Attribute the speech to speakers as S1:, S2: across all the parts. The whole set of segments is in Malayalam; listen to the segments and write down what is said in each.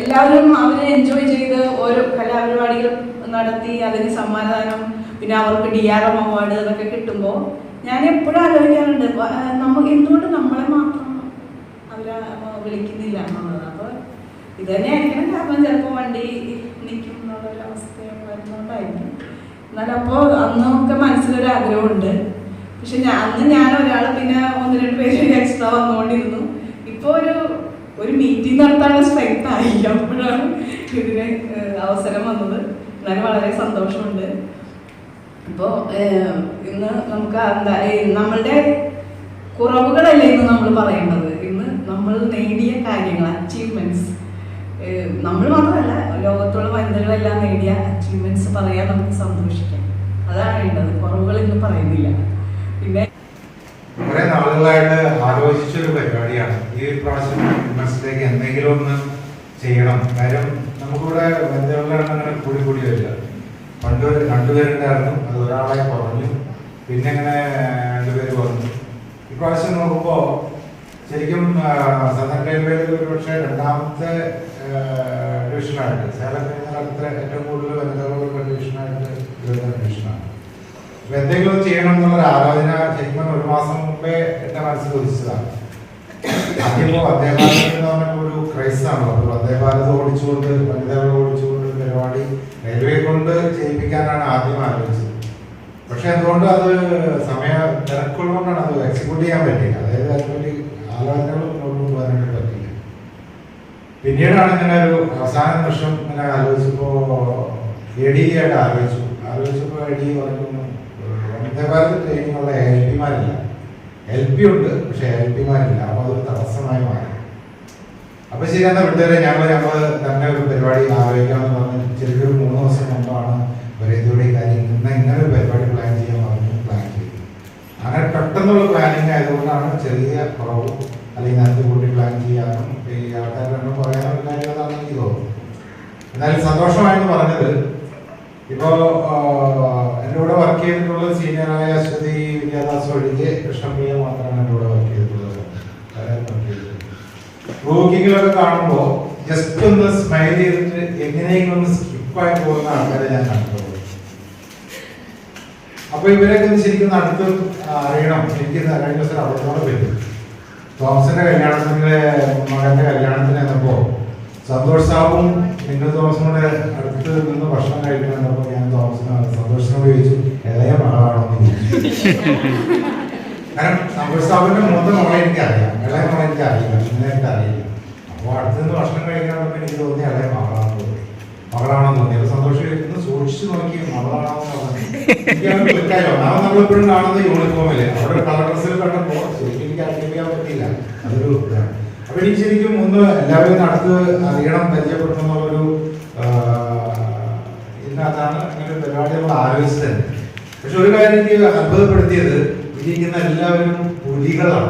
S1: എല്ലാവരും അവരെ എൻജോയ് ചെയ്ത് ഓരോ കലാപരിപാടികൾ നടത്തി അതിന് സമ്മാനദാനം പിന്നെ അവർക്ക് ഡി ആർ എം അവാർഡ് അതൊക്കെ കിട്ടുമ്പോൾ ഞാൻ എപ്പോഴും ആലോചിക്കാറുണ്ട് നമുക്ക് എന്തുകൊണ്ട് നമ്മളെ മാത്രം അവരെ വിളിക്കുന്നില്ല എന്നുള്ളത്? അപ്പോൾ ഇത് തന്നെയായിരിക്കണം കാരണം ചിലപ്പോൾ വണ്ടി നിൽക്കും എന്നുള്ളൊരു അവസ്ഥ വരുന്നതുകൊണ്ടായിരിക്കും എന്നാലും അപ്പോൾ അന്നൊക്കെ മനസ്സിലൊരു ആഗ്രഹമുണ്ട്. പക്ഷെ ഞാൻ അന്ന് ഞാൻ ഒരാൾ പിന്നെ ഒന്ന് രണ്ട് പേര് എക്സ്ട്രാ വന്നുകൊണ്ടിരുന്നു ഇപ്പോൾ ഒരു ഒരു മീറ്റിംഗ് നടത്താനുള്ള സ്ട്രെങ്ത് ആയി. അപ്പോഴാണ് ഇതിന് അവസരം വന്നത്. എന്നാലും വളരെ സന്തോഷമുണ്ട്. അപ്പോൾ ഇന്ന് നമുക്ക് എന്താ നമ്മളുടെ കുറവുകളല്ലേ ഇന്ന് നമ്മൾ പറയേണ്ടത്? ഇന്ന് നമ്മൾ നേടിയ കാര്യങ്ങൾ അച്ചീവ്മെന്റ്സ് നമ്മൾ മാത്രമല്ല ലോകത്തുള്ള വനിതകളെല്ലാം നേടിയ അച്ചീവ്മെന്റ്സ് പറയാൻ നമുക്ക് സന്തോഷിക്കാം. അതാണ് വേണ്ടത്. കുറവുകൾ ഇന്ന് പറയുന്നില്ല. പിന്നെ
S2: കുറെ നാളുകളായിട്ട് ആലോചിച്ചൊരു പരിപാടിയാണ്. ഈ പ്രാവശ്യം വിമർശനത്തിലേക്ക് എന്തെങ്കിലും ഒന്ന് ചെയ്യണം. കാര്യം നമുക്കിവിടെ വനിതകളുടെ എണ്ണം അങ്ങനെ കൂടി കൂടി വരില്ല പണ്ട് രണ്ടുപേരുണ്ടായിരുന്നു അത് ഒരാളെ കുറഞ്ഞു. പിന്നെ അങ്ങനെ രണ്ടുപേര് വന്നു ഇപ്രാവശ്യം നോക്കുമ്പോൾ ശരിക്കും സദൻ റെയിൽവേയിൽ ഒരു പക്ഷേ രണ്ടാമത്തെ ഡിവിഷനായിട്ട് സേലം കഴിഞ്ഞാൽ അടുത്ത ഏറ്റവും കൂടുതൽ വനിതകളുള്ള ഡിവിഷനായിട്ട് വരുന്ന ഡിവിഷനാണ് അപ്പം എന്തെങ്കിലും ചെയ്യണം എന്നുള്ളൊരു ആലോചന ശരിക്കും ഒരു മാസം മുമ്പേ എന്റെ മനസ്സിൽ ഉദിച്ചതാണ്. ആദ്യമോ വന്ദേഭാരത് എന്ന് പറഞ്ഞ ഒരു ക്രൈസ് ആണല്ലോ അപ്പോൾ വന്ദേഭാരത് ഓടിച്ചുകൊണ്ട് വനിതകൾ ഓടിച്ചുകൊണ്ട് പരിപാടി റെയിൽവേ കൊണ്ട് ആദ്യം ആലോചിച്ചത്. പക്ഷെ എന്തുകൊണ്ട് അത് സമയ തിരക്കുള്ളതുകൊണ്ടാണ് അത് എക്സിക്യൂട്ട് ചെയ്യാൻ പറ്റില്ല അതായത് അതിനുവേണ്ടി ആലോചനകൾ മുന്നോട്ട് പറ്റില്ല പിന്നീടാണ് ഇങ്ങനെ ഒരു അവസാന നിമിഷം ഇങ്ങനെ ആലോചിച്ചപ്പോ എ ഡി ആലോചിച്ചു. ആലോചിച്ചപ്പോ എ ഡി പറഞ്ഞു വന്ദേഭാരത് ട്രെയിനിങ്ങുള്ള എൽ പിമാരില്ല പി ഉണ്ട് പക്ഷെ എൽ പിമാരില്ല അപ്പൊ അതൊരു തടസ്സമായി മാറി. അപ്പൊ ശരി എന്നാ വിട്ടുതരെ. ഞങ്ങൾ ഞങ്ങൾ തന്നെ ഒരു പരിപാടി ആലോചിക്കാമെന്ന് പറഞ്ഞ് ഒരു മൂന്ന് ദിവസം മുമ്പാണ് വരേതിയുടെ കാര്യം ഇന്ന് ഇങ്ങനെ ഒരു പരിപാടി പ്ലാൻ ചെയ്യാൻ പറഞ്ഞു പ്ലാൻ ചെയ്തു അങ്ങനെ പെട്ടെന്നുള്ള പ്ലാനിങ് ആയതുകൊണ്ടാണ് ചെറിയ കുറവ് അല്ലെങ്കിൽ നേരത്തെ കൂട്ടി പ്ലാൻ ചെയ്യാനും ഈ ആൾക്കാരുടെ പറയാനുള്ള പറയാനും കാര്യങ്ങളാണെന്ന് എനിക്ക് തോന്നുന്നു. എന്നാലും സന്തോഷമായെന്ന് പറഞ്ഞത്. ഇപ്പോ ആ, എന്റെ കൂടെ വർക്ക് ചെയ്തിട്ടുള്ള സീനിയറായ അശ്വതി വിദ്യാദാസ് ഒഴികെ കൃഷ്ണപ്രിയ മാത്രമാണ് എന്റെ കൂടെ വർക്ക് ചെയ്തിട്ടുള്ളത് വേറെ ആരും work ചെയ്തിട്ടില്ല. ബ്ലോക്കിങ്ങിലൊക്കെ കാണുമ്പോൾ ജസ്റ്റ് ഒന്ന് സ്മൈൽ ചെയ്തിട്ട് എങ്ങനെയെങ്കിലും ഒന്ന് സ്കിപ്പായി പോകുന്ന ആൾക്കാരെ ഞാൻ കണ്ടിട്ടുള്ളൂ. അപ്പൊ ഇവരൊക്കെ ശരിക്കും അടുത്ത് അറിയണം. എനിക്ക് കഴിഞ്ഞ ദിവസം അവരോട് പറ്റും തോമസിന്റെ കല്യാണത്തിന്റെ മകന്റെ കല്യാണത്തിന് എന്നപ്പോ സന്തോഷ് സാബും നിങ്ങൾ തോമസിനോട് അടുത്ത് നിന്ന് ഭക്ഷണം കഴിക്കണമെന്നപ്പോ ഞാൻ തോമസിനോട് സന്തോഷിനോട് ചോദിച്ചു ഇളയ മകളാണോ കാരണം സന്തോഷ് സാബുവിന്റെ മൂത്ത മകളെ എനിക്ക് അറിയാം ഇളയ മകളെ എനിക്ക് അറിയില്ല എനിക്ക് അറിയില്ല അടുത്ത അടുത്ത് നിന്ന് ഭക്ഷണം കഴിക്കാനൊക്കെ എനിക്ക് തോന്നി അതേ മകളാണെന്ന് തോന്നി. മകളാണെന്ന് തോന്നി. അപ്പൊ സന്തോഷം ചോദിക്കുന്നു സൂക്ഷിച്ചു നോക്കി മകളാണെന്ന് പറഞ്ഞു. ഒന്നാമത് നമ്മളിപ്പോഴും കാണുന്നത് യൂണിഫോമിൽ അവിടെ കളർ ഡ്രസ്സിൽ കണ്ടപ്പോൾ ശരിക്കും എനിക്ക് അറിയിക്കാൻ പറ്റിയില്ല. അതൊരു ഇതാണ്. അപ്പൊ എനിക്ക് ശരിക്കും ഒന്ന് എല്ലാവരും അടുത്ത് അറിയണം പരിചയപ്പെടണം എന്നുള്ളൊരു ആ, ഇതിനകത്താണ് അങ്ങനെ ഒരു പരിപാടി നമ്മൾ ആലോചിച്ചത്. പക്ഷെ ഒരു കാര്യം എനിക്ക് അത്ഭുതപ്പെടുത്തിയത് ഇരിക്കുന്ന എല്ലാവരും പുലികളാണ്.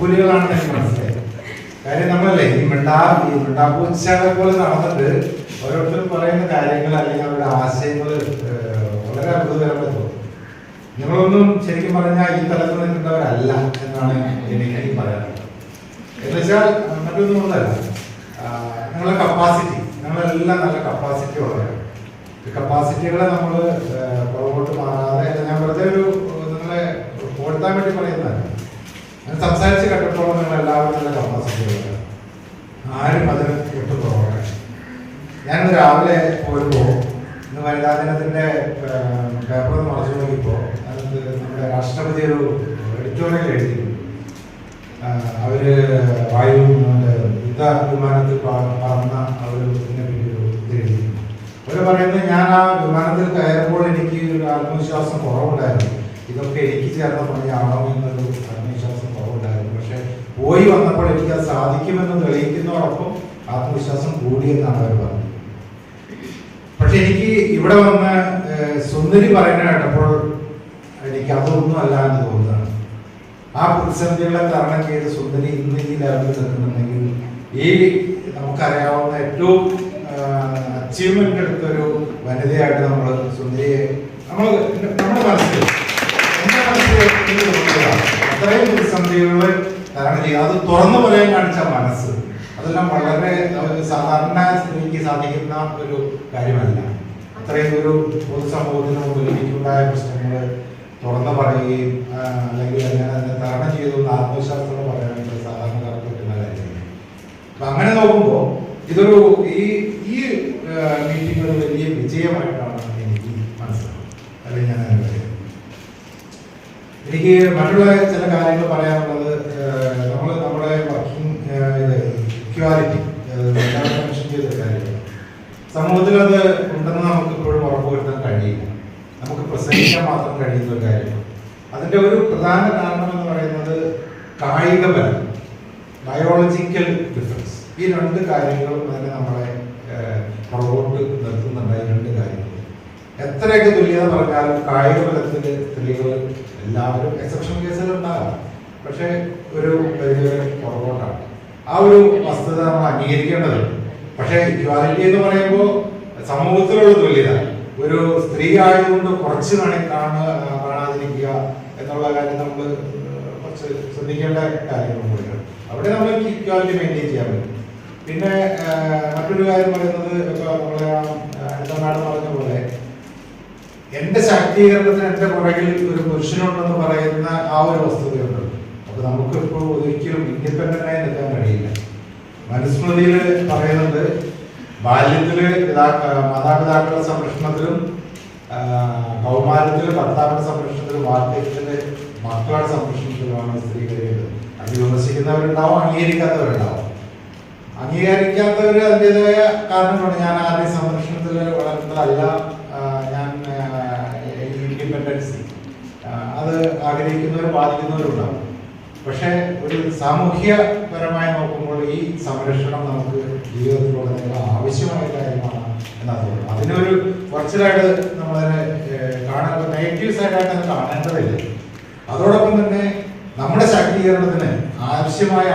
S2: പുലികളാണെന്ന് എനിക്ക് മനസ്സിലായി. കാര്യം നമ്മളല്ലേ ഈ മിണ്ടാ ഈ മിണ്ടാപ്പൂച്ചകളെ പോലെ നടന്നിട്ട് ഓരോരുത്തരും പറയുന്ന കാര്യങ്ങൾ അല്ലെങ്കിൽ അവരുടെ ആശയങ്ങൾ വളരെ അത്ഭുതകരമായി തോന്നും. നിങ്ങളൊന്നും ശരിക്കും പറഞ്ഞാൽ ഈ തലത്തിൽ നിൽക്കുന്നവരല്ല എന്നാണ് എനിക്ക് പറയാനുള്ളത്. എന്നുവെച്ചാൽ മറ്റൊന്നും കൊണ്ടല്ല നിങ്ങളുടെ കപ്പാസിറ്റി നിങ്ങളെല്ലാം നല്ല കപ്പാസിറ്റി ഉള്ളവരാണ്. ഈ കപ്പാസിറ്റികളെ നമ്മൾ പുറകോട്ട് മാറാതെ ഞാൻ വെറുതെ ഒരു നിങ്ങളെ ഓടുത്താൻ വേണ്ടി പറയുന്നതല്ല. ഞാൻ സംസാരിച്ച് കേട്ടപ്പോൾ നിങ്ങൾ എല്ലാവരും തന്നെ കപ്പാസിറ്റി ആരും അതിന് വിട്ടു കുറവാണ് ഞാൻ രാവിലെ പോയപ്പോൾ ഇന്ന് വനിതാ ദിനത്തിന്റെ പേപ്പർ മറച്ചു നോക്കിയപ്പോൾ അത് നമ്മുടെ രാഷ്ട്രപതി ഒരു എഡിറ്റോറിയൽ എഴുതി. അവർ വായു യുദ്ധ വിമാനത്തിൽ പറന്ന അവർ ഇതിനെ പറ്റി അവർ പറയുന്നത് ഞാൻ ആ വിമാനത്തിൽ കയറുമ്പോൾ എനിക്ക് ഒരു ആത്മവിശ്വാസം കുറവുണ്ടായിരുന്നു. ഇതൊക്കെ എനിക്ക് ചേർന്ന പണിയാണോ എന്നൊരു പോയി വന്നപ്പോൾ എനിക്ക് അത് സാധിക്കുമെന്ന് തെളിയിക്കുന്നതോടൊപ്പം ആത്മവിശ്വാസം കൂടിയെന്നാണ് അവർ പറഞ്ഞത് പക്ഷെ എനിക്ക് ഇവിടെ വന്ന് സുന്ദരി പറയുന്ന കേട്ടപ്പോൾ എനിക്ക് അതൊന്നും അല്ല എന്ന് തോന്നുന്നതാണ് ആ പ്രതിസന്ധികളെ തരണം ചെയ്ത് സുന്ദരി ഇന്ന് ഈ ലെവലിൽ നിൽക്കുന്നുണ്ടെങ്കിൽ ഈ നമുക്കറിയാവുന്ന ഏറ്റവും അച്ചീവ്മെന്റ് എടുത്തൊരു വനിതയായിട്ട് നമ്മൾ സുന്ദരിയെ നമ്മൾ നമ്മുടെ മനസ്സിൽ എന്റെ മനസ്സിൽ. അത്രയും പ്രതിസന്ധികൾ തരണം ചെയ്യുക അത് തുറന്നു പറയാൻ കാണിച്ച മനസ്സ്. അതെല്ലാം വളരെ സാധാരണ സ്ത്രീക്ക് സാധിക്കുന്ന ഒരു കാര്യമല്ല. അത്രയും ഒരു പൊതുസമൂഹത്തിന് മുമ്പിൽ എനിക്കുണ്ടായ പ്രശ്നങ്ങൾ തുറന്നു പറയുകയും അല്ലെങ്കിൽ ഞാൻ അതിനെ തരണം ചെയ്തു ആത്മവിശ്വാസത്തോടെ പറയാനായിട്ട് സാധാരണക്കാർക്ക് പറ്റുന്ന കാര്യമാണ് അപ്പൊ അങ്ങനെ നോക്കുമ്പോൾ ഇതൊരു ഈ ഈ മീറ്റിംഗ് ഒരു വലിയ വിജയമായിട്ടാണ് എനിക്ക് മനസ്സിലാവുന്നത്. അല്ലെങ്കിൽ ഞാൻ എനിക്ക് മറ്റുള്ള ചില കാര്യങ്ങൾ പറയാനുള്ളത് നമ്മൾ നമ്മുടെ വർക്കിംഗ് ഇത് ഇക്വാലിറ്റി മെൻഷൻ ചെയ്ത കാര്യങ്ങൾ സമൂഹത്തിൽ അത് ഉണ്ടെന്ന് നമുക്ക് ഇപ്പോഴും ഉറപ്പുവരുത്താൻ കഴിയില്ല. നമുക്ക് പ്രസംഗിക്കാൻ മാത്രം കഴിയുന്ന ഒരു കാര്യമാണ് അതിന്റെ ഒരു പ്രധാന കാരണം എന്ന് പറയുന്നത് കായിക ബലം ബയോളജിക്കൽ ഡിഫറൻസ് ഈ രണ്ട് കാര്യങ്ങളും തന്നെ നമ്മളെ പുറകോട്ട് നിർത്തുന്നുണ്ട് ഈ രണ്ട് കാര്യങ്ങൾ. എത്രയൊക്കെ തുല്യത പറഞ്ഞാലും കായിക ബലത്തിൽ സ്ത്രീകൾ എല്ലാവരും എക്സെപ്ഷൻ കേസുകൾ ഉണ്ടാകാം. പക്ഷേ ഒരു പുറകോട്ടാണ് ആ ഒരു വസ്തുത നമ്മൾ അംഗീകരിക്കേണ്ടതുണ്ട്. പക്ഷേ ഇക്വാലിറ്റി എന്ന് പറയുമ്പോൾ സമൂഹത്തിലുള്ള തുല്യത. ഒരു സ്ത്രീ ആയതുകൊണ്ട് കുറച്ച് കാണി കാണാതിരിക്കുക എന്നുള്ള കാര്യം നമ്മൾ കുറച്ച് ശ്രദ്ധിക്കേണ്ട കാര്യങ്ങൾ കൂടിയാണ്. അവിടെ നമ്മൾ ഇക്വാലിറ്റി മെയിന്റെയിൻ ചെയ്യാൻ പറ്റും. പിന്നെ മറ്റൊരു കാര്യം പറയുന്നത് ഇപ്പോൾ നമ്മളെ അടുത്ത നാട് പറഞ്ഞ പോലെ എന്റെ ശാക്തീകരണത്തിന് എന്റെ പുറകിൽ ഒരു പുരുഷനുണ്ടെന്ന് പറയുന്ന ആ ഒരു വസ്തുതയുണ്ട്. അപ്പൊ നമുക്ക് ഇപ്പോൾ ഒരിക്കലും ഇൻഡിപെൻഡന്റ് ആയി നിൽക്കാൻ മനുസ്മൃതിയിൽ പറയുന്നത് ബാല്യത്തിൽ മാതാപിതാക്കളുടെ സംരക്ഷണത്തിലും ആ, കൗമാരത്തിൽ ഭർത്താവിന്റെ സംരക്ഷണത്തിലും വാർദ്ധക്യത്തിന്റെ മക്കളുടെ സംരക്ഷണത്തിലുമാണ് സ്ത്രീ കഴിയുന്നത് അത് വിമർശിക്കുന്നവരുണ്ടാവും അംഗീകരിക്കാത്തവരുണ്ടാവും. അംഗീകരിക്കാത്തവർ അതിന്റെതായ കാരണമാണ് ഞാൻ ആദ്യ സംരക്ഷണത്തിൽ വളർന്നതല്ല ഞാൻ ഇൻഡിപെൻഡൻസി. അത് ആഗ്രഹിക്കുന്നവരും ബാധിക്കുന്നവരുണ്ടാവും. പക്ഷേ ഒരു സാമൂഹ്യപരമായി നോക്കുമ്പോൾ ഈ സംരക്ഷണം നമുക്ക് ജീവിതത്തിലുടനീളം ആവശ്യമായ കാര്യമാണ് തോന്നുന്നത് അതിനൊരു കുറച്ചിലായിട്ട് നമ്മളതിനെ കാണാൻ നെഗറ്റീവ് സൈഡായിട്ട് കാണേണ്ടതില്ല. അതോടൊപ്പം തന്നെ നമ്മുടെ ശാക്തീകരണത്തിന് ആവശ്യമായ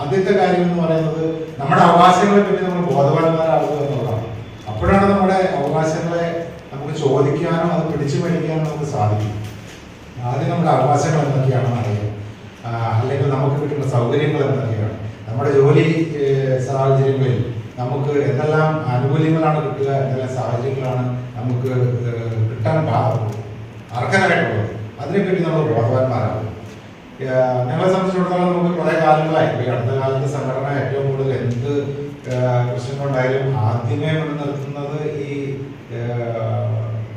S2: ആദ്യത്തെ കാര്യം എന്ന് പറയുന്നത് നമ്മുടെ അവകാശങ്ങളെ പറ്റി നമ്മൾ ബോധവാന്മാരാകുക എന്നുള്ളതാണ്. അപ്പോഴാണ് നമ്മുടെ അവകാശങ്ങളെ നമുക്ക് ചോദിക്കാനോ അത് പിടിച്ചു മേടിക്കാനോ നമുക്ക് സാധിക്കും. ആദ്യം നമ്മുടെ അവകാശങ്ങൾ എന്തൊക്കെയാണെന്ന് അറിയാം. അല്ലെങ്കിൽ നമുക്ക് കിട്ടുന്ന സൗകര്യങ്ങൾ എന്തൊക്കെയാണ്. നമ്മുടെ ജോലി സാഹചര്യങ്ങളിൽ നമുക്ക് എന്തെല്ലാം ആനുകൂല്യങ്ങളാണ് കിട്ടുക എന്തെല്ലാം സാഹചര്യങ്ങളാണ് നമുക്ക് കിട്ടാൻ അർഹനായിട്ടുള്ളത് അതിനെപ്പറ്റി നമ്മൾ ബോധവാന്മാരാകും. ഞങ്ങളെ സംബന്ധിച്ചിടത്തോളം നമുക്ക് കുറെ കാലങ്ങളായി. ഈ അടുത്ത കാലത്ത് സംഘടന ഏറ്റവും കൂടുതൽ എന്ത് പ്രശ്നങ്ങളുണ്ടായാലും ആദ്യമേ മുൻനിർത്തുന്നത് ഈ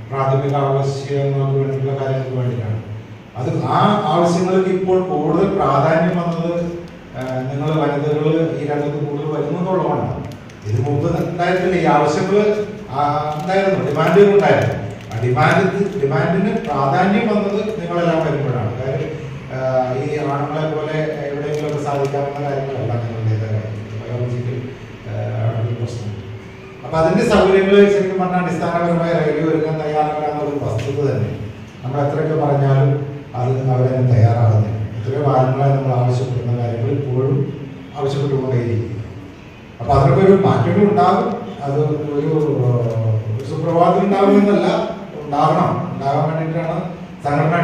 S2: പ്രാഥമിക ആവശ്യങ്ങൾക്ക് വേണ്ടിയിട്ടുള്ള കാര്യങ്ങൾക്ക് വേണ്ടിയിട്ടാണ്. അത് ആ ആവശ്യങ്ങൾക്ക് ഇപ്പോൾ കൂടുതൽ പ്രാധാന്യം വന്നത് നിങ്ങൾ വനിതകൾ ഈ രംഗത്ത് കൂടുതൽ വരുന്നു ഇതിനു ഇത് മുമ്പ് ഉണ്ടായിരുന്നില്ല. ഈ ആവശ്യങ്ങൾ ഉണ്ടായിരുന്നു. ഡിമാൻഡുകൾ ഉണ്ടായിരുന്നു. ആ ഡിമാൻഡ് ഡിമാൻഡിന് പ്രാധാന്യം വന്നത് നിങ്ങളെല്ലാം വരുമ്പോഴാണ്. കാര്യം ഈ ആണുങ്ങളെ പോലെ എവിടെയെങ്കിലുമൊക്കെ സാധിക്കാവുന്ന കാര്യങ്ങളല്ല നിങ്ങളുടേത്. ബയോളജിക്കൽ പ്രശ്നം. അപ്പൊ അതിന്റെ സൗകര്യങ്ങൾ ശരിക്കും പറഞ്ഞാൽ അടിസ്ഥാനപരമായ റെയിൽവേ ഒരുക്കാൻ തയ്യാറാക്കുക വസ്തുത തന്നെ. നമ്മൾ എത്രയൊക്കെ പറഞ്ഞാലും അത് അവരെ തയ്യാറാകുന്നില്ല എത്രയോ കാലങ്ങളായി നമ്മൾ ആവശ്യപ്പെടുന്ന കാര്യങ്ങൾ ഇപ്പോഴും ആവശ്യപ്പെട്ടുകൊണ്ടേയിരിക്കും. അപ്പൊ അതിനൊക്കെ ഒരു മാറ്റങ്ങൾ ഉണ്ടാകും. അത് ഒരു സുപ്രഭാതം ഉണ്ടാകുമെന്നല്ല ഉണ്ടാകണം. ഉണ്ടാകാൻ വേണ്ടിയിട്ടാണ് സംഘടന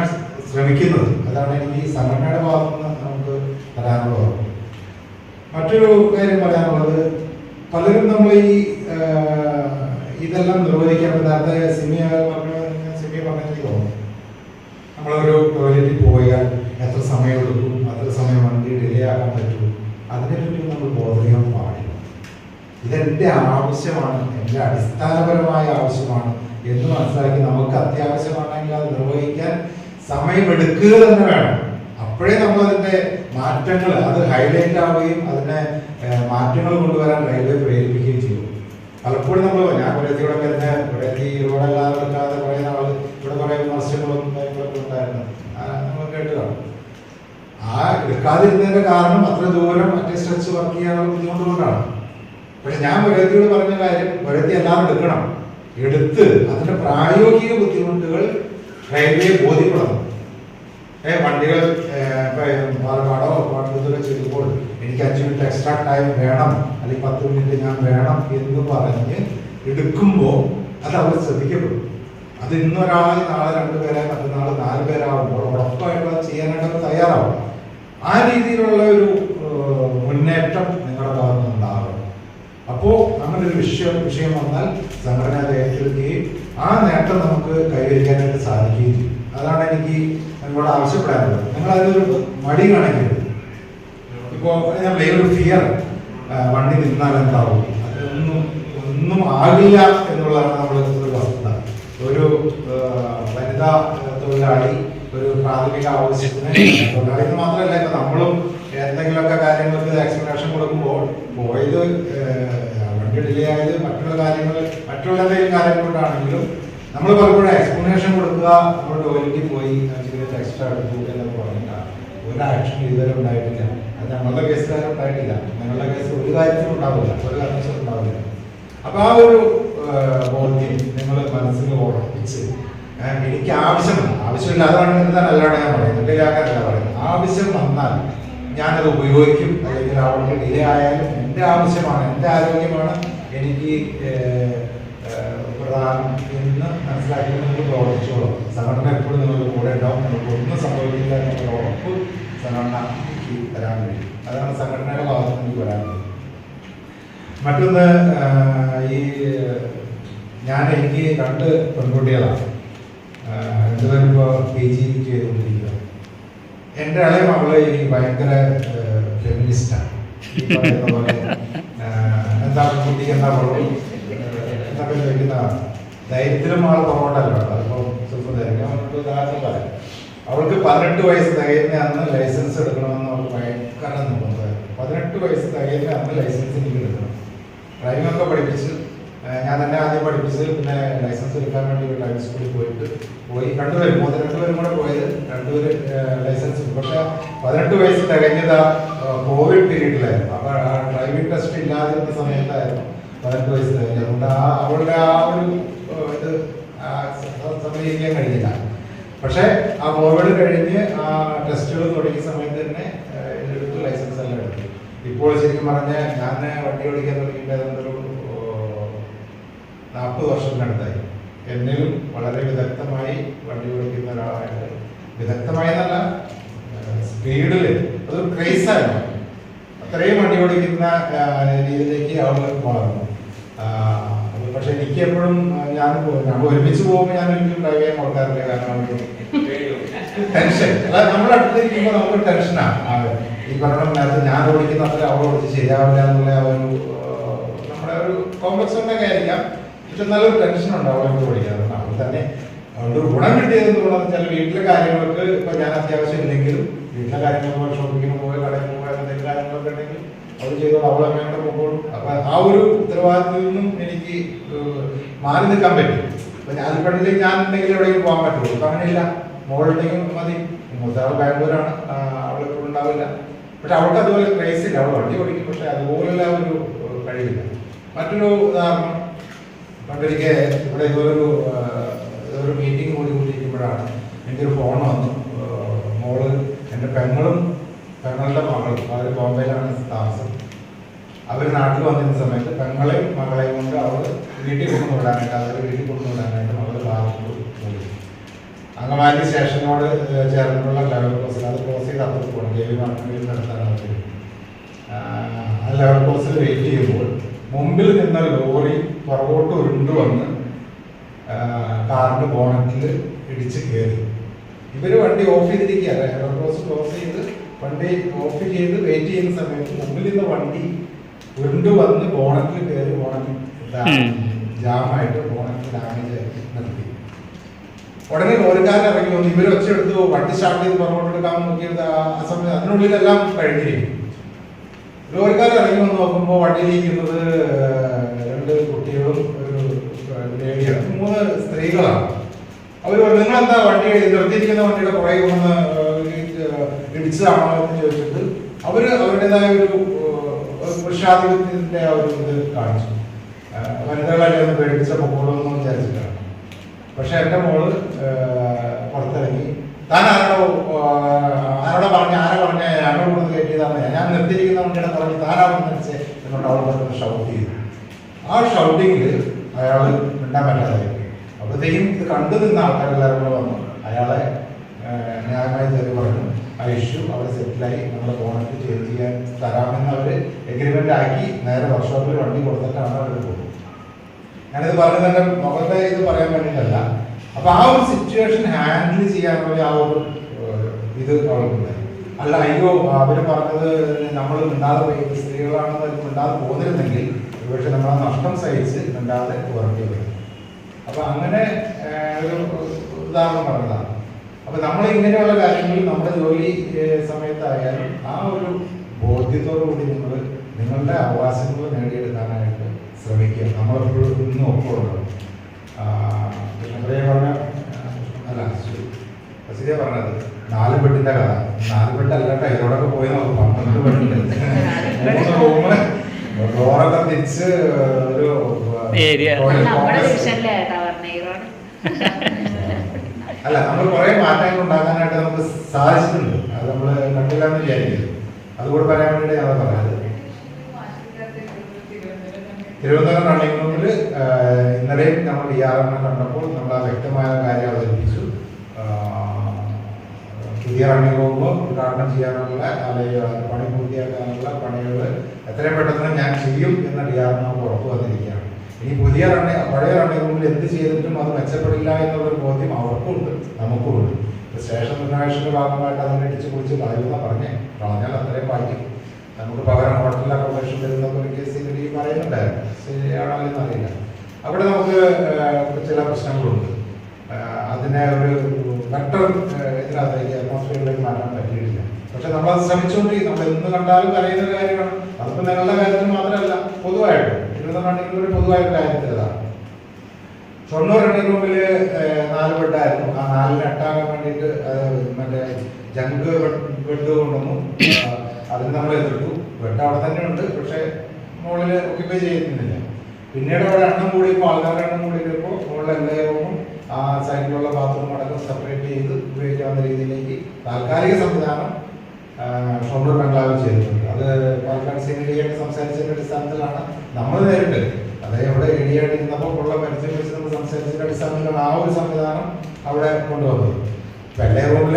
S2: ശ്രമിക്കുന്നത്. അതാണ് എനിക്ക് ഈ സംഘടനയുടെ ഭാഗത്തു നിന്ന് നമുക്ക് തരാനുള്ളത് മറ്റൊരു കാര്യം പറയാനുള്ളത് പലരും നമ്മൾ ഈ ഇതെല്ലാം നിർവഹിക്കാൻ നേരത്തെ സിമിയ പറഞ്ഞ സിമിയ പറഞ്ഞെനിക്ക് തോന്നുന്നു. നമ്മളൊരു ടോയ്ലറ്റിൽ പോയാൽ എത്ര സമയം എടുക്കും എത്ര സമയം വണ്ടി ഡിലേ ആക്കാൻ പറ്റും. അതിനെപ്പറ്റി നമ്മൾ ബോധറിയാൻ പാടില്ല. ഇതെന്റെ ആവശ്യമാണ് എന്റെ അടിസ്ഥാനപരമായ ആവശ്യമാണ് എന്ന് മനസ്സിലാക്കി നമുക്ക് അത്യാവശ്യമാണെങ്കിൽ അത് നിർവഹിക്കാൻ സമയമെടുക്കുക തന്നെ വേണം. അപ്പോഴേ നമ്മൾ അതിന്റെ മാറ്റങ്ങൾ അത് ഹൈലൈറ്റ് ആവുകയും അതിനെ മാറ്റങ്ങൾ കൊണ്ടുവരാൻ റെയിൽവേ പ്രേരിപ്പിക്കുകയും ചെയ്യും. പലപ്പോഴും നമ്മൾ ഞാൻ ഇവിടെ വരുന്ന ഈ റോഡല്ലാതെ എടുക്കാതെ കുറേ നാൾ ഇവിടെ കുറേ വിമർശനങ്ങളും കാര്യങ്ങളൊക്കെ ഉണ്ടായിരുന്നു ആ, നമ്മൾ കേട്ട് കാണും ആ എടുക്കാതിരുന്നതിന്റെ കാരണം അത്ര ദൂരം മറ്റേ സ്ട്രെച്ച് വർക്ക് ചെയ്യാനുള്ള ബുദ്ധിമുട്ട് കൊണ്ടാണ് പക്ഷെ ഞാൻ വരത്തിയോട് പറഞ്ഞ കാര്യം വരത്തി എല്ലാവരും എടുക്കണം. എടുത്ത് അതിന്റെ പ്രായോഗിക ബുദ്ധിമുട്ടുകൾ റെയിൽവേ ബോധ്യപ്പെടണം. ഏ വണ്ടികൾ പാലക്കാടോ കോയമ്പത്തൂരോ ചെയ്യുമ്പോൾ എനിക്ക് അഞ്ച് മിനിറ്റ് എക്സ്ട്രാ ടൈം വേണം അല്ലെങ്കിൽ പത്ത് മിനിറ്റ് ഞാൻ വേണം എന്ന് പറഞ്ഞ് എടുക്കുമ്പോൾ അത് അവർ ശ്രദ്ധിക്കപ്പെടും. അത് ഇന്നൊരാൾ നാളെ രണ്ടുപേരായി മറ്റന്നാൾ നാല് പേരാകുമ്പോൾ ഉറപ്പായിട്ടും അത് ചെയ്യാനായിട്ട് അവർ തയ്യാറാവും. ആ രീതിയിലുള്ള ഒരു മുന്നേറ്റം നിങ്ങളുടെ ഭാഗത്ത് ഉണ്ടാകും അപ്പോൾ അങ്ങനെ ഒരു വിഷയം വിഷയം വന്നാൽ സംഘടന അത് ഏറ്റെടുക്കുകയും ആ നേട്ടം നമുക്ക് കൈവരിക്കാനായിട്ട് സാധിക്കുകയും ചെയ്യും. അതാണ് എനിക്ക് നിങ്ങളോട് ആവശ്യപ്പെടാനുള്ളത്. നിങ്ങൾ അതിനൊരു മടി കാണിക്കരുത്. ഇപ്പോ ഞാൻ ഒരു ഫിയർ വണ്ടി നിന്നാൽ എന്താവും? അതൊന്നും ഒന്നും ആകില്ല എന്നുള്ളതാണ് നമ്മൾ ഒരു വസ്തുത. ഒരു വനിതാ തൊഴിലാളി പ്രാഥമിക ആവശ്യത്തിന് തൊഴിലാളികൾ മാത്രമല്ല ഇപ്പൊ നമ്മളും എന്തെങ്കിലുമൊക്കെ കാര്യങ്ങൾക്ക് എക്സ്പ്ലനേഷൻ കൊടുക്കുമ്പോൾ പോയത് വണ്ടി ഡിലേ ആയത് മറ്റുള്ള കാര്യങ്ങൾ മറ്റുള്ള എന്തെങ്കിലും കാര്യം കൊണ്ടാണെങ്കിലും നമ്മൾ പലപ്പോഴും എക്സ്പ്ലനേഷൻ കൊടുക്കുക നമ്മൾ ടോയ്ലറ്റിൽ പോയി ചെറിയ എക്സ്ട്രാ എടുത്തു എന്നൊക്കെ പറഞ്ഞിട്ടാണ് ഒരു ആക്ഷൻ ഇതുവരെ ഉണ്ടായിട്ടില്ല. അത് ഞങ്ങളുടെ കേസുകാരും ഉണ്ടായിട്ടില്ല. ഞങ്ങളുടെ കേസ് ഒരു കാര്യത്തിലും ഉണ്ടാവില്ല. ഒരു കാരണവശാലും ഉണ്ടാവില്ല. അപ്പൊ ആ ഒരു ബോധ്യം നിങ്ങൾ മനസ്സിൽ ഉറപ്പിച്ച് എനിക്ക് ആവശ്യം ആവശ്യമില്ലാതെ വേണമെന്നാണ് അല്ലാണ്ട് ഞാൻ പറയുന്നത് ഡിലേ പറയുന്നത് ആവശ്യം വന്നാൽ ഞാനത് ഉപയോഗിക്കും. അല്ലെങ്കിൽ അവർക്ക് ഡിലേ ആയാലും എന്റെ ആവശ്യമാണ് എന്റെ ആരോഗ്യമാണ് എനിക്ക് പ്രധാനം എന്ന് മനസ്സിലാക്കി നിങ്ങൾ പ്രവർത്തിച്ചോളൂ. സംഘടന എപ്പോഴും നിങ്ങളുടെ കൂടെ ഉണ്ടാവും. നിങ്ങൾക്ക് ഒന്നും സംഭവിക്കില്ല എന്നുള്ള ഉറപ്പ് സംഘടന എനിക്ക് തരാൻ കഴിയും. അതാണ് സംഘടനയുടെ ഭാഗത്ത് എനിക്ക് വരാൻ കഴിയും. മറ്റൊന്ന് ഈ ഞാൻ എനിക്ക് രണ്ട് പെൺകുട്ടികളാണ്. രണ്ടുപേരും ഇപ്പോൾ പി ജി ചെയ്തുകൊണ്ടിരിക്കുക എന്റെ ഇളയ മകൾ എനിക്ക് ഭയങ്കര ഫെമിനിസ്റ്റാണ് എന്താ കുട്ടിക്ക് എന്താ ആഹ്, എന്നൊക്കെ ചോദിക്കുന്ന? ധൈര്യത്തിലും ആൾ പുറകോട്ടല്ല അതിപ്പോൾ സ്വല്പം ധൈര്യം അവർക്ക് ഉദാഹരണം പറയാം. അവൾക്ക് പതിനെട്ട് വയസ്സ് തികയുന്ന അന്ന് ലൈസൻസ് എടുക്കണമെന്ന് അവൾക്ക് ഭയങ്കര നിർബന്ധമായിരുന്നു. പതിനെട്ട് വയസ്സ് തികയുന്ന അന്ന് ലൈസൻസ് എനിക്ക് എടുക്കണം. ഡ്രൈവിംഗ് ഒക്കെ പഠിപ്പിച്ച് ഞാൻ തന്നെ ആദ്യം പഠിപ്പിച്ച് പിന്നെ ലൈസൻസ് എടുക്കാൻ വേണ്ടി ഡ്രൈവിംഗ് സ്കൂളിൽ പോയിട്ട് പോയി. രണ്ടുപേരും മൂന്ന് രണ്ടുപേരും കൂടെ പോയത്. രണ്ടുപേര് ലൈസൻസ്. പക്ഷെ പതിനെട്ട് വയസ്സ് തികഞ്ഞത് കോവിഡ് പീരീഡിലായിരുന്നു. അപ്പൊ ആ ഡ്രൈവിംഗ് ടെസ്റ്റ് ഇല്ലാതിരുന്ന സമയത്തായിരുന്നു പതിനെട്ട് വയസ്സ് തികഞ്ഞത്. അതുകൊണ്ട് ആ അവളുടെ ആ ഒരു ഇത് സമീപിക്കാൻ കഴിഞ്ഞില്ല. പക്ഷേ ആ കോവിഡ് കഴിഞ്ഞ് ആ ടെസ്റ്റുകൾ തുടങ്ങിയ സമയത്ത് തന്നെ ലൈസൻസ് എല്ലാം എടുത്തു. ഇപ്പോൾ ശരിക്കും പറഞ്ഞാൽ ഞാൻ വണ്ടി ഓടിക്കാൻ തുടങ്ങിയിട്ട് ഒരു നാൽപ്പത് വർഷത്തിനടുത്തായി എന്നിലും വളരെ വിദഗ്ധമായി വണ്ടി ഓടിക്കുന്ന ഒരാളായിട്ട് വിദഗ്ധമായി എന്നല്ല സ്പീഡിൽ അതൊരു ക്രേസായിരുന്നു അത്രയും വണ്ടി ഓടിക്കുന്ന രീതിയിലേക്ക് അവൾ വളർന്നു. പക്ഷെ എനിക്ക് എപ്പോഴും ഞാൻ ഒരുമിച്ച് പോകുമ്പോൾ ഞാൻ ഒരിക്കലും ഡ്രൈവ് ചെയ്യാൻ കൊടുക്കാറില്ല കാരണം ടെൻഷൻ. അല്ല നമ്മുടെ അടുത്തിരിക്കുമ്പോൾ നമുക്ക് ടെൻഷനാണ് ഈ പറഞ്ഞ നേരത്തെ ഞാൻ ഓടിക്കുന്ന അത്ര അവൾ ശരിയാവില്ല എന്നുള്ള ഒരു നമ്മുടെ ഒരു കോംപ്ലക്സ് കൊണ്ടൊക്കെ ആയിരിക്കാം. പക്ഷെ നല്ലൊരു ടെൻഷൻ ഉണ്ടാവും അവൾക്ക് പഠിക്കാറ് നമ്മൾ തന്നെ അതുകൊണ്ട് ഗുണം കിട്ടിയത് എന്തുകൊണ്ടാന്ന് വെച്ചാൽ വീട്ടിലെ കാര്യങ്ങൾക്ക് ഇപ്പൊ ഞാൻ അത്യാവശ്യം ഇല്ലെങ്കിലും വീട്ടിലെ കാര്യങ്ങൾ ഷോപ്പിങ്ങിന് പോയി കടയിൽ പോയി എന്തെങ്കിലും കാര്യങ്ങളൊക്കെ ഉണ്ടെങ്കിൽ അത് ചെയ്തോളൂ അവൾ അങ്ങനെ പോകും അപ്പൊ ആ ഒരു ഉത്തരവാദിത്തത്തിൽ നിന്നും എനിക്ക് മാറി നിൽക്കാൻ പറ്റും. അപ്പൊ ഞാൻ പെണ്ണിലേക്ക് ഞാൻ ഉണ്ടെങ്കിൽ എവിടെയെങ്കിലും പോകാൻ പറ്റുള്ളൂ. അപ്പൊ അങ്ങനെയില്ല. മോളുണ്ടെങ്കിൽ മതി. മൂത്താൾ ബാംഗ്ലൂരാണ്. എപ്പോഴും ഉണ്ടാവില്ല. പക്ഷെ അവൾക്ക് അതുപോലെ ക്രൈസ് ഇല്ല അവൾ വണ്ടി ഓടിക്കും. പക്ഷെ അതുപോലെയുള്ള ഒരു കഴിവില്ല. മറ്റൊരു ഉദാഹരണം. പണ്ടൊരിക്കൽ ഇവിടെ ഇതൊരു ഒരു മീറ്റിംഗ് കൂടി കൂടിയിരിക്കുമ്പോഴാണ് എനിക്കൊരു ഫോൺ വന്നു. മോൾ എന്റെ പെങ്ങളും പെങ്ങളുടെ മകളും അവർ ബോംബെയിലാണ് താമസം. അവർ നാട്ടിൽ വന്നിരുന്ന സമയത്ത് പെങ്ങളെയും മകളെയും കൊണ്ട് അവർ വീട്ടിൽ കൊണ്ടു വിടാനായിട്ട് അവർ വീട്ടിൽ കൊണ്ടു വിടാനായിട്ട് മകൾ പോയി. അങ്കമാലി സ്റ്റേഷനോട് ചേർന്നിട്ടുള്ള ലെവൽ ക്രോസിൽ അത് ക്രോസ് ചെയ്ത് അപ്പുറത്ത് പോകണം. ദേവി മാർക്കറ്റിൽ നടത്താൻ അവർ ആ ലെവൽ ക്രോസിൽ വെയിറ്റ് ചെയ്യുമ്പോൾ മുമ്പിൽ നിന്ന ലോറി പുറകോട്ട് ഉരുണ്ടു വന്ന് കാറിന്റെ ബോണറ്റിൽ ഇടിച്ച് കയറി. ഇവർ വണ്ടി ഓഫ് ചെയ്തിരിക്കുക ലെവൽ ക്രോസ് ക്ലോസ് ചെയ്ത് വണ്ടി ഓഫ് ചെയ്ത് വെയിറ്റ് ചെയ്യുന്ന സമയത്ത് മുമ്പിൽ നിന്ന് വണ്ടി ഉരുണ്ടു വന്ന് ബോണറ്റിൽ കയറി ബോണറ്റിൽ. ജാമായിട്ട് ബോണറ്റിൽ ഡാമേജ് നിർത്തി. ഉടനെ ലോറിക്കാരൻ ഇറങ്ങി വന്നു ഇവർ ഒച്ചെടുത്തു വണ്ടി സ്റ്റാർട്ട് ചെയ്ത് പുറകോട്ട് എടുക്കാൻ നോക്കിയത് ആ സമയത്ത് സമയം അതിനുള്ളിലെല്ലാം കഴിഞ്ഞിരിക്കും. ലോറിക്കാരൻ ഇറങ്ങി വന്ന് നോക്കുമ്പോൾ വണ്ടിയിലിരിക്കുന്നത് രണ്ട് കുട്ടികളും ഒരു ലേഡിയാണ്. മൂന്ന് സ്ത്രീകളാണ്. അവർ നിങ്ങൾ എന്താ വണ്ടി നിർത്തിയിരിക്കുന്ന വണ്ടിയുടെ പുറകെ വന്ന് ഇടിച്ചതാണോ എന്ന് ചോദിച്ചിട്ട് അവർ അവരുടേതായ ഒരു പുരുഷാധിപത്യത്തിന്റെ ആ ഒരു ഇത് കാണിച്ചു. വനിതകളെ ഒന്ന് പേടിപ്പിച്ച പൊക്കോളൂന്ന് വിചാരിച്ചിട്ടാണ്. പക്ഷെ എന്റെ മോൾ പുറത്തിറങ്ങി. താൻ ആരോടോ ആരോടോ പറഞ്ഞ ആരെ പറഞ്ഞ ആരോട് കൊണ്ട് കയറ്റിയതാണ് ഞാൻ നിർത്തിയിരിക്കുന്ന വണ്ടിയുടെ പറഞ്ഞ് താനാണ് വെച്ച് എന്നോട് അവൾ പെട്ടെന്ന് ഷൗട്ട് ചെയ്തു. ആ ഷൗട്ടിങ്ങിൽ അയാൾ മിണ്ടാൻ പറ്റാതെ അപ്പോഴത്തേക്കും ഇത് കണ്ടു നിന്ന ആൾക്കാരെല്ലാവരും കൂടെ വന്നു. അയാളെ ന്യായമായി തെളിവ് പറഞ്ഞു അയച്ചു അവർ സെറ്റിലായി. നമ്മുടെ ബോണറ്റ് ചേഞ്ച് ചെയ്യാൻ തരാമെന്ന് അവർ എഗ്രിമെന്റ് ആക്കി നേരെ വർക്ക്ഷോപ്പിൽ വണ്ടി കൊടുത്തിട്ടാണ് അവർ പോകുന്നത്. ഞാനിത് പറഞ്ഞു തന്നെ മുഖത്തെ ഇത് പറയാൻ വേണ്ടിയിട്ടല്ല. അപ്പൊ ആ ഒരു സിറ്റുവേഷൻ ഹാൻഡിൽ ചെയ്യാനുള്ള ആ ഒരു ഇത് അവൾക്കുണ്ട്. അല്ല അയ്യോ അവർ പറഞ്ഞത് നമ്മൾ മിണ്ടാതെ പോയി ഇത് സ്ത്രീകളാണെന്ന് മിണ്ടാതെ പോന്നിരുന്നെങ്കിൽ പക്ഷെ നമ്മൾ ആ നഷ്ടം സഹിച്ച് മിണ്ടാതെ വർക്ക് വരും. അപ്പൊ അങ്ങനെ ഒരു ഉദാഹരണം പറഞ്ഞതാണ്. അപ്പൊ നമ്മൾ ഇങ്ങനെയുള്ള കാര്യങ്ങൾ നമ്മുടെ ജോലി സമയത്തായാലും ആ ഒരു ബോധ്യത്തോടു കൂടി നിങ്ങൾ നിങ്ങളുടെ അവകാശങ്ങൾ നേടിയെടുക്കാനായിട്ട് ശ്രമിക്കുക. നമ്മളെപ്പോഴും ഇന്നും ഒപ്പമുള്ളത് കൃഷ്ണപ്രിയ പറഞ്ഞ? അല്ല ശരിയാ പറഞ്ഞത്. നാല് പെട്ടിന്റെ കഥ. നാല് പെട്ടല്ല അല്ലട്ടെ ഇതിലൂടെ പോയി നമുക്ക് പന്ത്രണ്ട് മൂന്ന് റൂമ്. ഡോറൊക്കെ തിരിച്ച് ഒരു അല്ല നമ്മൾ കുറെ മാറ്റങ്ങൾ ഉണ്ടാക്കാനായിട്ട് നമുക്ക് സാധിച്ചിട്ടുണ്ട്. അത് നമ്മൾ കണ്ടില്ല എന്ന് അതുകൂടെ പറയാൻ വേണ്ടി ഞാൻ പറഞ്ഞത് തിരുവനന്തപുരം റണ്ണിംഗ് റൂമിൽ ഇന്നലെയും നമ്മൾ ഈ ആറെണ്ണം കണ്ടപ്പോൾ നമ്മൾ ആ വ്യക്തമായ കാര്യം അവതരിപ്പിച്ചു. പുതിയ റണ്ണിംഗ് റൂം ഉദ്ഘാടനം ചെയ്യാനുള്ള അല്ലെങ്കിൽ പണി പൂർത്തിയാക്കാനുള്ള പണികൾ എത്രയും പെട്ടെന്ന് ഞാൻ ചെയ്യും എന്ന ഡി ആർ നമുക്ക് ഉറപ്പ് വന്നിരിക്കുകയാണ്. ഇനി പുതിയ റണ്ണി പഴയ റണ്ണിംഗ് റൂമിൽ എന്ത് ചെയ്തിട്ടും അത് മെച്ചപ്പെടില്ല എന്നുള്ളൊരു ബോധ്യം അവർക്കും ഉണ്ട് നമുക്കും ഉണ്ട് സ്റ്റേഷൻ റിനോവേഷന്റെ ഭാഗമായിട്ട് അതിനെ ഇടിച്ച് കുളിച്ച് കളയുന്ന പറഞ്ഞേ. പറഞ്ഞാൽ അത്രയും വായിക്കും നമുക്ക് പകരം ഹോട്ടൽ അക്കോമഡേഷൻ തരുന്ന ഒരു കേസ് ഈ പറയുന്നുണ്ടായിരുന്നു. ശരിയാണോ എന്ന് അറിയില്ല. അവിടെ നമുക്ക് ചില പ്രശ്നങ്ങളുണ്ട്. അതിനെ ഒരു ബെറ്റർ ഇതിനകത്തേക്ക് അറ്റ്മോസ്ഫിയറിലേക്ക് മാറ്റാൻ പറ്റിയിട്ടില്ല. പക്ഷെ നമ്മൾ അത് ശ്രമിച്ചുകൊണ്ട് നമ്മൾ എന്ത് കണ്ടാലും അറിയുന്ന കാര്യമാണ്. അതിപ്പോൾ നിങ്ങളുടെ കാര്യത്തിൽ മാത്രമല്ല പൊതുവായിട്ട്. ഇരുപതാണെങ്കിൽ ഒരു പൊതുവായൊരു കാര്യത്തിൽ ഇതാണ്. ഷൊണ്ണൂർ റണ്ണിംഗ് റൂമിൽ നാല് ബെഡായിരുന്നു ആ നാലിന് എട്ടാകാൻ വേണ്ടിയിട്ട് മറ്റേ ജങ്ക് ബെഡ് കൊണ്ടുവന്നു അതിന് നമ്മൾ എതിർത്തു ബെഡ് അവിടെ തന്നെ ഉണ്ട് പക്ഷേ മുകളിൽ ഒക്കിപ്പൈ ചെയ്യുന്നില്ല പിന്നീട് അവിടെ എണ്ണം കൂടിയപ്പോൾ ആൾക്കാരുടെ എണ്ണം കൂടിയപ്പോൾ മുകളിൽ എല്ലാ റൂമും ആ സൈഡിലുള്ള ബാത്റൂം അടക്കം സെപ്പറേറ്റ് ചെയ്ത് ഉപയോഗിക്കാവുന്ന രീതിയിലേക്ക് താൽക്കാലിക സംവിധാനം ഷോണ്ടൂർ ബംഗ്ലാവിൽ ചെയ്തിട്ടുണ്ട്. അത് പാലക്കാട് സീനിയറിയായിട്ട് സംസാരിച്ചതിന്റെ അടിസ്ഥാനത്തിലാണ് നമ്മൾ നേരിട്ട്. അതായത് അവിടെ ഇടിയായിട്ട് ഇരുന്നപ്പോൾ ഉള്ള പരിചയം വെച്ച് നമ്മൾ സംസാരിച്ചതിന്റെ അടിസ്ഥാനത്തിലാണ് ആ ഒരു സംവിധാനം അവിടെ കൊണ്ടുവന്നത്. വെള്ളയ റൂമിൽ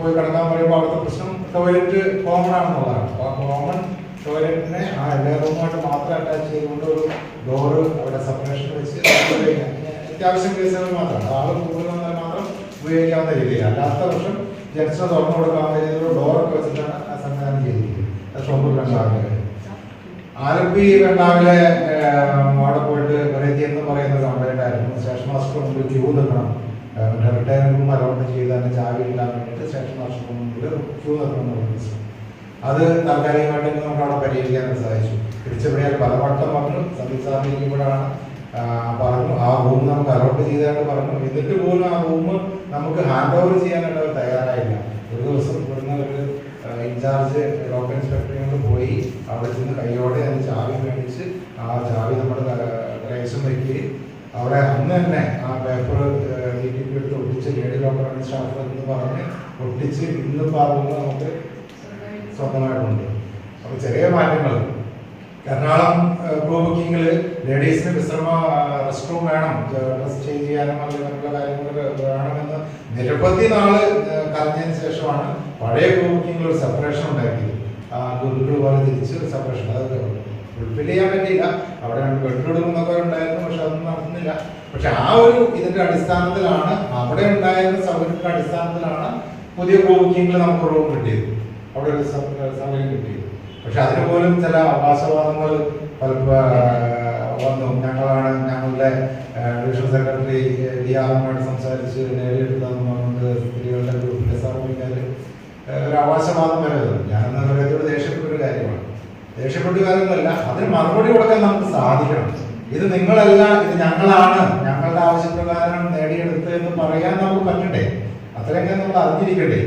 S2: പോയി കിടക്കാൻ പറയുമ്പോൾ അവിടുത്തെ പ്രശ്നം ടോയ്ലറ്റ് കോമൺ ആണെന്നുള്ളതാണ് അപ്പൊ ആ കോമൺ ടോയ്ലറ്റിനെ ആ എല്ലാ റൂമുമായിട്ട് മാത്രം അറ്റാച്ച് ചെയ്തുകൊണ്ട് ഒരു ഡോറ് അവിടെ സെപ്പറേഷൻ വെച്ച്. അത്യാവശ്യം കേസുകൾ മാത്രമാണ് ആൾ കൂടുതൽ മാത്രം ഉപയോഗിക്കാവുന്ന രീതിയിൽ. അല്ലാത്ത പക്ഷം ജനസിന് തുറന്നു കൊടുക്കാവുന്ന രീതിയിലുള്ള ഡോറൊക്കെ വെച്ചിട്ടാണ് ആ സംവിധാനം ചെയ്തിരിക്കുന്നത്. ഷൊർണൂർ ബംഗ്ലാവിലെ ആലപ്പി രണ്ടാവിലെ അവിടെ പോയിട്ട് വെറൈറ്റി എന്ന് പറയുന്ന സംഭവം ആയിരുന്നു സ്റ്റേഷൻ മാസ്റ്റർ ക്യൂ നിൽക്കണം റിട്ടയറിംഗ് റൂം അലോട്ട് ചെയ്ത് തന്നെ ചാവി ഇടാൻ വേണ്ടിയിട്ട് സ്റ്റേഷൻ നിൽക്കണം പറഞ്ഞു അത് താൽക്കാലികമായിട്ട് നമുക്ക് അവിടെ പരിഹരിക്കാൻ സാധിച്ചു തിരിച്ചെവിടെയാൽ പലവട്ടം പറഞ്ഞു സന്ദീപ് സാറിന് ഇരിക്കുമ്പോഴാണ് ആ, പറഞ്ഞു. ആ റൂം നമുക്ക് അലോട്ട് ചെയ്തായിട്ട് പറഞ്ഞു. എന്നിട്ട് പോലും ആ റൂം നമുക്ക് ഹാൻഡ് ഓവർ ചെയ്യാനായിട്ട് അവർ തയ്യാറായില്ല. ഒരു ദിവസം ഇവിടുന്ന് ഒരു ഇൻചാർജ് ലോക്കൽ ഇൻസ്പെക്ടറിനോട് പോയി അവിടെ ചെന്ന് കൈയോടെ അതിന് ചാവി മേടിച്ച് ആ ചാവി നമ്മുടെ കൈവശം വയ്ക്കുകയും അവിടെ അന്ന് തന്നെ ആ പേപ്പർ ഡി ടി പി എടുത്ത് ഒട്ടിച്ച് ലേഡി ലോക്കൽ സ്റ്റാഫ് എന്ന് പറഞ്ഞ് ഒട്ടിച്ച് ഇന്നിപ്പോൾ ആ റൂം നമുക്ക് സ്വന്തമായിട്ടുണ്ട് അപ്പൊ ചെറിയ മാറ്റങ്ങൾ. എറണാകുളം പ്രോ ബുക്കിങ്ങിൽ ലേഡീസിന് വിശ്രമ റെസ്റ്റ് റൂം വേണം. ഡ്രസ് ചേഞ്ച് ചെയ്യാനും മറ്റുള്ള കാര്യങ്ങൾ വേണമെന്ന് നിരവധി നാൾ കരഞ്ഞതിന് ശേഷമാണ് പഴയ പ്രോ ബുക്കിങ്ങിൽ ഒരു സെപ്പറേഷൻ ഉണ്ടാക്കിയത്. ആ ഗുരുക്കൾ പോലെ തിരിച്ച് സെപ്പറേഷൻ അത് ഫുൾഫിൽ ചെയ്യാൻ പറ്റിയില്ല. അവിടെ ബെഡ്റൂം എന്നൊക്കെ ഉണ്ടായിരുന്നു പക്ഷെ അതൊന്നും നടത്തുന്നില്ല പക്ഷെ ആ ഒരു ഇതിന്റെ അടിസ്ഥാനത്തിലാണ് അവിടെ ഉണ്ടായിരുന്ന സൗകര്യത്തിന്റെ അടിസ്ഥാനത്തിലാണ് പുതിയ ബുക്കിങ്ങിൽ നമുക്ക് റൂം കിട്ടിയത്. അവിടെ ഒരു സമയം കിട്ടി പക്ഷെ അതിന് പോലും ചില അവകാശവാദങ്ങൾ വന്നു. ഞങ്ങളാണ് ഞങ്ങളുടെ അഡീഷണൽ സെക്രട്ടറി ഡി ആർ എമ്മായിട്ട് സംസാരിച്ച് നേടിയെടുത്തതെന്ന് പറഞ്ഞുകൊണ്ട് സ്ത്രീകളുടെ ഗ്രൂപ്പിന്റെ സർവീക്കാർ ഒരു അവകാശവാദം വരെ വന്നു. ഞാനെന്ന ഹൃദയത്തോട് ദേഷ്യപ്പെട്ട ഒരു കാര്യമാണ്. ദേഷ്യപ്പെട്ട കാര്യമൊന്നുമല്ല അതിന് മറുപടി കൊടുക്കാൻ നമുക്ക് സാധിക്കണം. ഇത് നിങ്ങളല്ല ഇത് ഞങ്ങളാണ്. ഞങ്ങളുടെ ആവശ്യപ്രകാരം നേടിയെടുത്ത് എന്ന് പറയാൻ നമുക്ക് പറ്റണ്ടേ? അത്രയെങ്കിലും നമ്മൾ അറിഞ്ഞിരിക്കട്ടെ.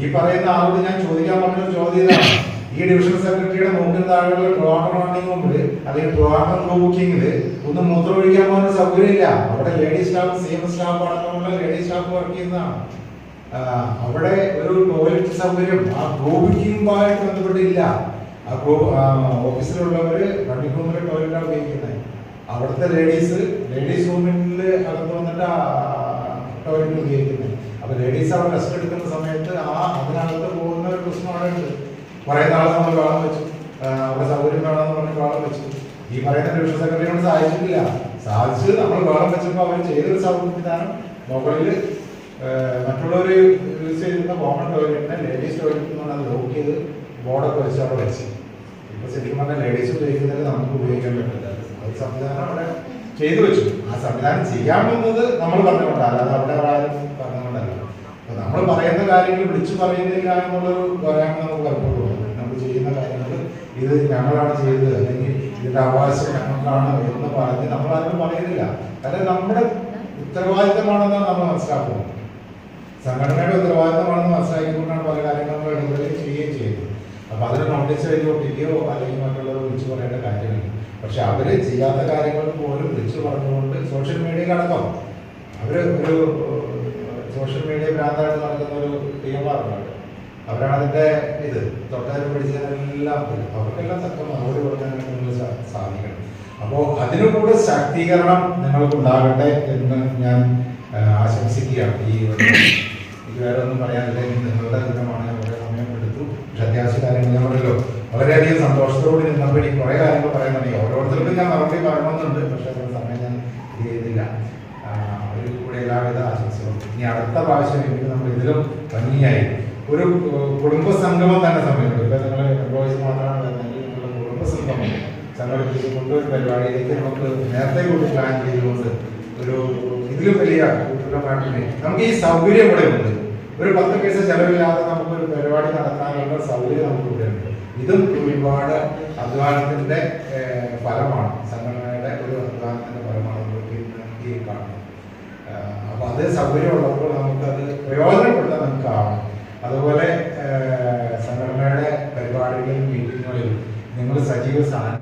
S2: ഈ പറയുന്ന ആളോട് ഞാൻ ചോദിക്കാൻ പറഞ്ഞൊരു ചോദ്യം ഈ ഡിവിഷൻ സെക്രട്ടറിയുടെ മുമ്പിൽ താഴെയുള്ള പ്രോഗ്രാം റണ്ണിംഗ് മുമ്പിൽ അല്ലെങ്കിൽ ട്രിവാൻഡ്രം ബുക്കിംഗിൽ ഒന്ന് മൂത്രമൊഴിക്കാൻ പോകുന്ന സൗകര്യമില്ല. അവിടെ ലേഡി സ്റ്റാഫ് സെയിം സ്റ്റാഫ് അടക്കമുള്ള ലേഡി സ്റ്റാഫ് വർക്ക് ചെയ്യുന്നതാണ്. അവിടെ ഒരു ടോയ്ലറ്റ് സൗകര്യം ആ ഗ്രൂപ്പിംഗുമായിട്ട് ബന്ധപ്പെട്ടില്ല ആ ഗ്രോ ഓഫീസിലുള്ളവര് റണ്ണിംഗ് റൂമിലെ ടോയ്ലറ്റാണ് ഉപയോഗിക്കുന്നത്. അവിടുത്തെ ലേഡീസ് ലേഡീസ് റൂമിൽ അകത്ത് വന്നിട്ട് ടോയ്ലറ്റ് ഉപയോഗിക്കുന്നത്. അപ്പൊ ലേഡീസ് അവർ റെസ്റ്റ് എടുക്കുന്ന സമയത്ത് ആ അതിനകത്ത് പോകുന്ന ഒരു പ്രശ്നം അവിടെ ഉണ്ട് കുറെ നാൾ നമ്മൾ കാണാൻ വെച്ചു. അവരുടെ സൗകര്യം വേണമെന്ന് പറഞ്ഞ് കാണാൻ വെച്ചു. ഈ പറയുന്ന ഡിവിഷൻ സെക്രട്ടറിയോട് സാധിച്ചിട്ടില്ല. സാധിച്ചു നമ്മൾ കാണാൻ വെച്ചപ്പോൾ അവർ ചെയ്തൊരു സംവിധാനം മുകളിൽ മറ്റുള്ളവർ യൂസ് ചെയ്തിരുന്ന കോമൺ ടോയ്ലറ്റിനെ ലേഡീസ് ടോയ്ലറ്റ് എന്ന് പറഞ്ഞാൽ ലോക്ക് ചെയ്ത് ബോർഡൊക്കെ വെച്ച് അവിടെ വെച്ച്. ഇപ്പൊ ശരിക്കും പറഞ്ഞാൽ ലേഡീസ് ഉപയോഗിക്കുന്നത് നമുക്ക് ഉപയോഗിക്കാൻ പറ്റില്ല. അത് സംവിധാനം അവിടെ ചെയ്തു വെച്ചു. ആ സംവിധാനം ചെയ്യാമെന്നത് നമ്മൾ പറഞ്ഞുകൊണ്ടാണ്. അല്ലാതെ അവിടെ ആരും നമ്മൾ പറയുന്ന കാര്യങ്ങൾ വിളിച്ചു പറയുന്നില്ല എന്നുള്ളൊരു പറയാൻ നമുക്ക് പലപ്പോഴും. നമ്മൾ ചെയ്യുന്ന കാര്യങ്ങൾ ഇത് ഞങ്ങളാണ് ചെയ്തത് അല്ലെങ്കിൽ ഇതിന്റെ അവകാശം ഞങ്ങൾക്കാണ് എന്ന് പറഞ്ഞ് നമ്മൾ ആരും പറയുന്നില്ല. കാരണം നമ്മുടെ ഉത്തരവാദിത്തമാണെന്നാണ് നമ്മൾ മനസ്സിലാക്കുന്നത്. സംഘടനയുടെ ഉത്തരവാദിത്തമാണെന്ന് മനസ്സിലാക്കിക്കൊണ്ടാണ് പല കാര്യങ്ങളും എടുക്കുകയും ചെയ്യുകയും ചെയ്യുന്നത് അപ്പൊ അതിന് നോട്ടീസ് എഴുതി അല്ലെങ്കിൽ മറ്റുള്ളവർ വിളിച്ചു പറയേണ്ട കാര്യമില്ല. പക്ഷെ അവർ ചെയ്യാത്ത കാര്യങ്ങൾ പോലും വിളിച്ചു പറഞ്ഞുകൊണ്ട് സോഷ്യൽ മീഡിയയിൽ അടക്കം അവർ ഒരു സോഷ്യൽ മീഡിയ ഭ്രാന്തായിട്ട് നടക്കുന്ന ഒരു ടീമാറുണ്ട് അവരാണ് അതിന്റെ ഇത് തൊട്ടാരും പിടിച്ചതിനെല്ലാം അവർക്കെല്ലാം തക്ക മറുപടി കൊടുക്കാൻ നിങ്ങൾ സാധിക്കണം. അപ്പോൾ അതിനു കൂടെ ശാക്തീകരണം നിങ്ങൾക്ക് ഉണ്ടാകട്ടെ എന്ന് ഞാൻ ആശംസിക്കുകയാണ്. ഈ ഇത് വേറെ ഒന്നും പറയാനില്ല? നിങ്ങളുടെ ദിനമാണ് വളരെ സമയം എടുത്തു പക്ഷെ അത്യാവശ്യ കാര്യങ്ങൾ ഞാൻ പറഞ്ഞല്ലോ. വളരെയധികം സന്തോഷത്തോടെ നിന്നപ്പോൾ എനിക്ക് കുറേ കാര്യങ്ങൾ പറയാൻ തുടങ്ങി. ഓരോരുത്തർക്കും ഞാൻ മറുപടി പറയണമെന്നുണ്ട്. പക്ഷെ അതിനുള്ള സമയം ഞാൻ ഇത് ചെയ്തില്ല ആ, ഒരു കൂടെ എല്ലാവിധ ആശംസകളും ഇനി അടുത്ത പ്രാവശ്യം എനിക്ക് നമ്മൾ ഇതിലും ഭംഗിയായി. ഒരു കുടുംബ സംഗമം തന്നെ സമയത്ത് ഇപ്പൊ നിങ്ങൾ എംപ്ലോയീസ് മാത്രമാണ് നിങ്ങളുടെ കുടുംബ സംഗമം സംഘടിപ്പിച്ചുകൊണ്ട് ഒരു പരിപാടിയിലേക്ക് നമുക്ക് നേരത്തെ കൂടി പ്ലാൻ ചെയ്തുകൊണ്ട് ഒരു ഇതിലും വലിയ കൂട്ടുകാരുടെ നമുക്ക് ഈ സൗകര്യം ഇവിടെ ഉണ്ട്. ഒരു പത്ത് പൈസ ചെലവില്ലാതെ നമുക്ക് ഒരു പരിപാടി നടത്താനുള്ള സൗകര്യം നമുക്ക് ഇവിടെ ഉണ്ട് ഇതും ഒരുപാട് അധ്വാനത്തിന്റെ ഫലമാണ്. സംഘടനയുടെ ഒരു അധ്വാനത്തിന്റെ ഫലമാണ് നമുക്ക് ഇന്ന് ഈ കാണുന്നത് ആഹ് അപ്പൊ അത് സൗകര്യമുള്ളപ്പോൾ നമുക്കത് പ്രയോജനപ്പെടുത്താൻ നമുക്ക് ആവണം അതുപോലെ സംഘടനയുടെ പരിപാടികളിലും മീറ്റിങ്ങുകളിലും നിങ്ങൾ സജീവ സ്ഥാനം